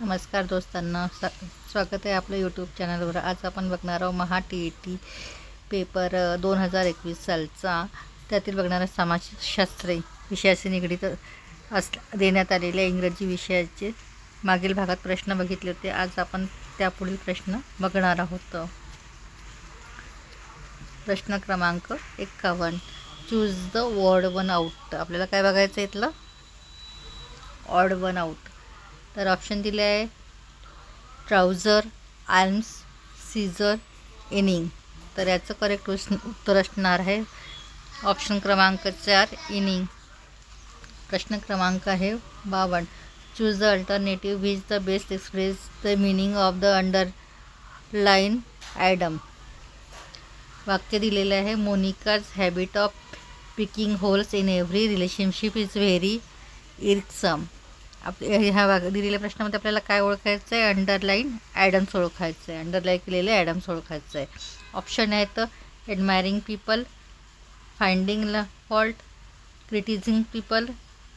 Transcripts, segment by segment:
नमस्कार दोस्तांना. स स्वागत आहे आपलं यूट्यूब चॅनलवर आज आपण बघणार आहोत Maha T E T paper दोन हजार एकवीस सालचा. त्यातील बघणारा समाजशास्त्रे विषयाशी निगडीत अस देण्यात आलेल्या इंग्रजी विषयाचे मागील भागात प्रश्न बघितले होते. आज आपण त्यापुढील प्रश्न बघणार आहोत. प्रश्न क्रमांक एक्कावन्न. Choose the word one out आपल्याला काय बघायचं आहे इथलं? ऑड वन आउट तर ऑप्शन दिले आहे. ट्राउझर आर्म्स सीझर इनिंग तर याचं करेक्ट उत्तर असणार आहे. ऑप्शन क्रमांक चार इनिंग प्रश्न क्रमांक आहे बावन्न. Choose the alternative which the best express the meaning of the under line idiom वाक्य दिलेलं आहे Monica's habit of picking holes in every relationship is very irksome आप ह्या भाग दिलेल्या प्रश्नामध्ये आपल्याला काय ओळखायचं आहे अंडरलाईन ॲडम्स ओळखायचं आहे अंडरलाईन केलेले ॲडम्स ओळखायचं आहे ऑप्शन आहेत ॲडमायरिंग पीपल फाइंडिंग ल fault criticising people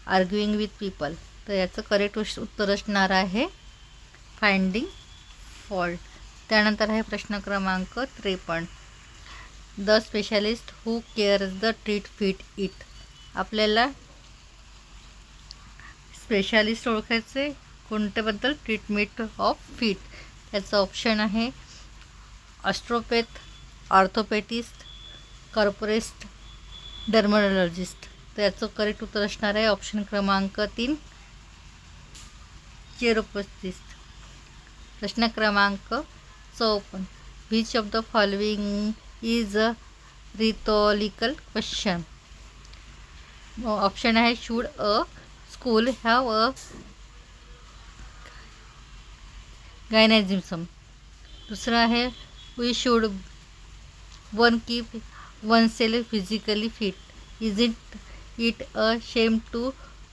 arguing with people तर याचं करेक्ट उत्तर असणार आहे फाइंडिंग फॉल्ट त्यानंतर आहे प्रश्न क्रमांक त्रेपन्न. The specialist who cares the treat fit it आपल्याला स्पेशालिस्ट ओळखायचे. कोणत्याबद्दल ट्रीटमेंट ऑफ फिट त्याचं ऑप्शन आहे ऑस्ट्रोपॅथ ऑर्थोपॅटिस्ट कॉर्पोरेस्ट डर्मोलॉजिस्ट तर याचं करेक्ट उत्तर असणार आहे ऑप्शन क्रमांक तीन चेरोपस्टिस्ट प्रश्न क्रमांक चौपन्न. Which of the following is a rhetorical question option आहे should a school have a gymnasium दुसरं आहे we should one keep oneself physically fit is it it a shame to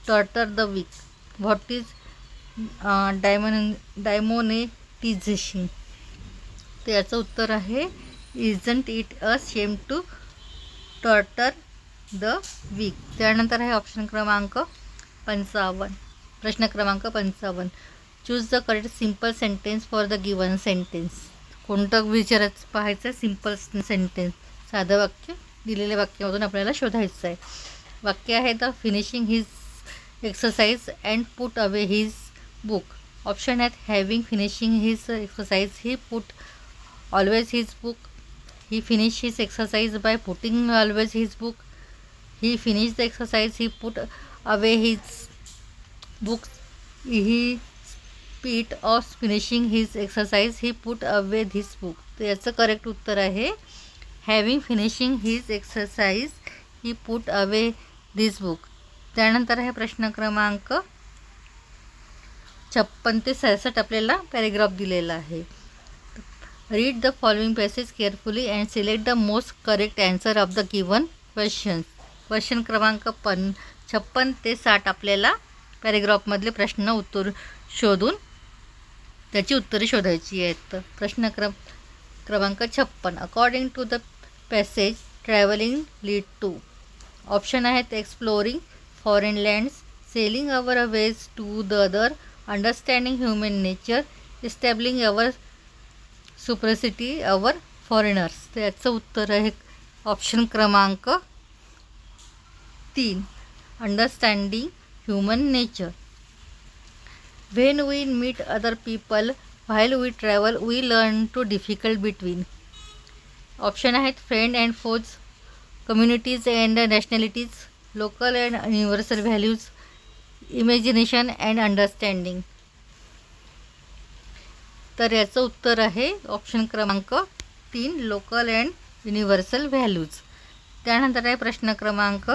torture the weak what is demon demonetisation तर याचं उत्तर आहे isn't it a shame to torture the weak त्यानंतर आहे option क्रमांक पंचावन्न. प्रश्न क्रमांक पंचावन्न. Choose the correct simple sentence for the given sentence कोणतं विचारच पाहायचं आहे? सिंपल सेंटेन्स साधं वाक्य? दिलेल्या वाक्यामधून आपल्याला शोधायचं आहे. वाक्य आहे the finishing his exercise and put away his book option आहेत having finishing his exercise he put always his book he finish his exercise by putting always his book he finish the exercise he put away his book he spite of finishing his exercise he put away this book तर याचं correct उत्तर आहे. Having finishing his exercise he put away this book त्यानंतर आहे प्रश्न क्रमांक छप्पन ते सहासष्ट आपल्याला पॅरेग्राफ दिलेला आहे. Read the following passage carefully and select the most correct answer of the given question question क्रमांक पन छप्पन ते साठ आपल्याला पॅरेग्राफमधले प्रश्न उत्तर शोधून त्याची उत्तरे शोधायची आहेत. प्रश्न क्रम क्रमांक छप्पन. According to the passage travelling lead to option आहेत exploring foreign lands selling our ways to the other understanding human nature establishing our superiority our foreigners तर याचं उत्तर आहे ऑप्शन क्रमांक तीन. Understanding human nature when we meet other people while we travel we learn to difficult between option आहेत friend and foes communities and nationalities local and universal values imagination and understanding तर याचं उत्तर आहे option क्रमांक तीन local and universal values त्यानंतर आहे प्रश्न क्रमांक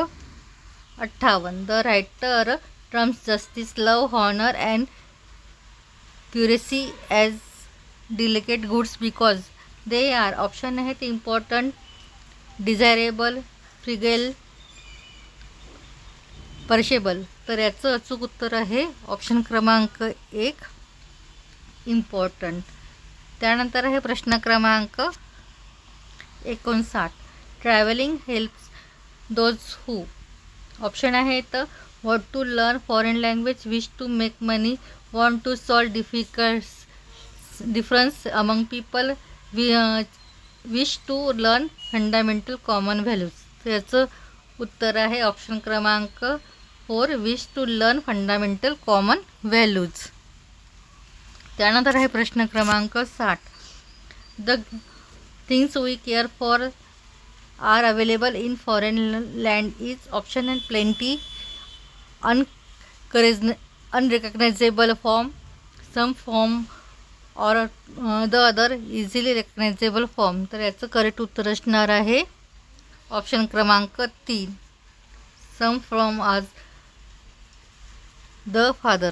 अठ्ठावन्न. The writer terms justice love honour and courtesy as delicate goods because they are option आहेत इम्पॉर्टंट डिझायरेबल फ्रिगेल पर्शेबल तर याचं अचूक उत्तर आहे ऑप्शन क्रमांक एक इम्पॉर्टंट त्यानंतर आहे प्रश्न क्रमांक एकोणसाठ. Travelling helps those who option आहेत want to learn foreign language wish to make money want to solve difficult difference among people we wish to learn fundamental common values याचं उत्तर आहे ऑप्शन क्रमांक four wish to learn fundamental common values त्यानंतर आहे प्रश्न क्रमांक साठ. The things we care for are available in foreign land is option and plenty encourage unrecognisable form some form or the other easily recognisable form तर याचं correct उत्तर असणार आहे. ऑप्शन क्रमांक तीन. सम फ्रॉम आज द फादर